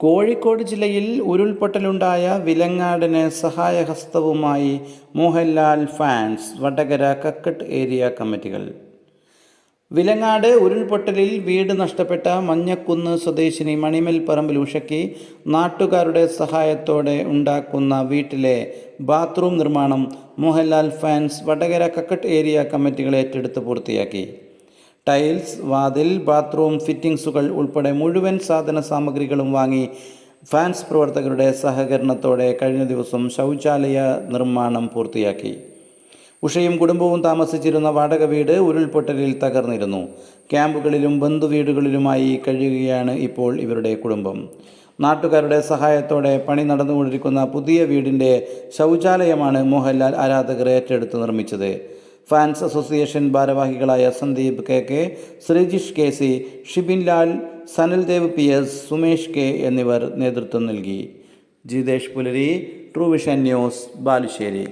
കോഴിക്കോട് ജില്ലയിൽ ഉരുൾപൊട്ടലുണ്ടായ വിലങ്ങാടിന് സഹായഹസ്തവുമായി മോഹൻലാൽ ഫാൻസ് വടകര കക്കട്ട് ഏരിയ കമ്മിറ്റികൾ. വിലങ്ങാട് ഉരുൾപൊട്ടലിൽ വീട് നഷ്ടപ്പെട്ട മഞ്ഞക്കുന്ന് സ്വദേശിനി മണിമൽ പറമ്പിൽ ഉഷയ്ക്ക് നാട്ടുകാരുടെ സഹായത്തോടെ ഉണ്ടാക്കുന്ന വീട്ടിലെ ബാത്റൂം നിർമ്മാണം മോഹൻലാൽ ഫാൻസ് വടകര കക്കട്ട് ഏരിയ കമ്മിറ്റികൾ ഏറ്റെടുത്ത് പൂർത്തിയാക്കി. ടൈൽസ് വാതിൽ ബാത്റൂം ഫിറ്റിംഗ്സുകൾ ഉൾപ്പെടെ മുഴുവൻ സാധന സാമഗ്രികളും വാങ്ങി ഫാൻസ് പ്രവർത്തകരുടെ സഹകരണത്തോടെ കഴിഞ്ഞ ദിവസം ശൗചാലയ നിർമ്മാണം പൂർത്തിയാക്കി. ഉഷയും കുടുംബവും താമസിച്ചിരുന്ന വാടക വീട് ഉരുൾപൊട്ടലിൽ തകർന്നിരുന്നു. ക്യാമ്പുകളിലും ബന്ധുവീടുകളിലുമായി കഴിയുകയാണ് ഇപ്പോൾ ഇവരുടെ കുടുംബം. നാട്ടുകാരുടെ സഹായത്തോടെ പണി നടന്നുകൊണ്ടിരിക്കുന്ന പുതിയ വീടിന്റെ ശൗചാലയമാണ് മോഹൻലാൽ ആരാധകർ ഏറ്റെടുത്ത് നിർമ്മിച്ചത്. ഫാൻസ് അസോസിയേഷൻ ഭാരവാഹികളായ Sandeep K K Shreejish K C Shibin Lal Sanaldev P S Sumesh K എന്നിവർ നേതൃത്വം നൽകി. ജിതേഷ് പുലരി ട്രൂവിഷൻ ന്യൂസ് ബാലുശ്ശേരി.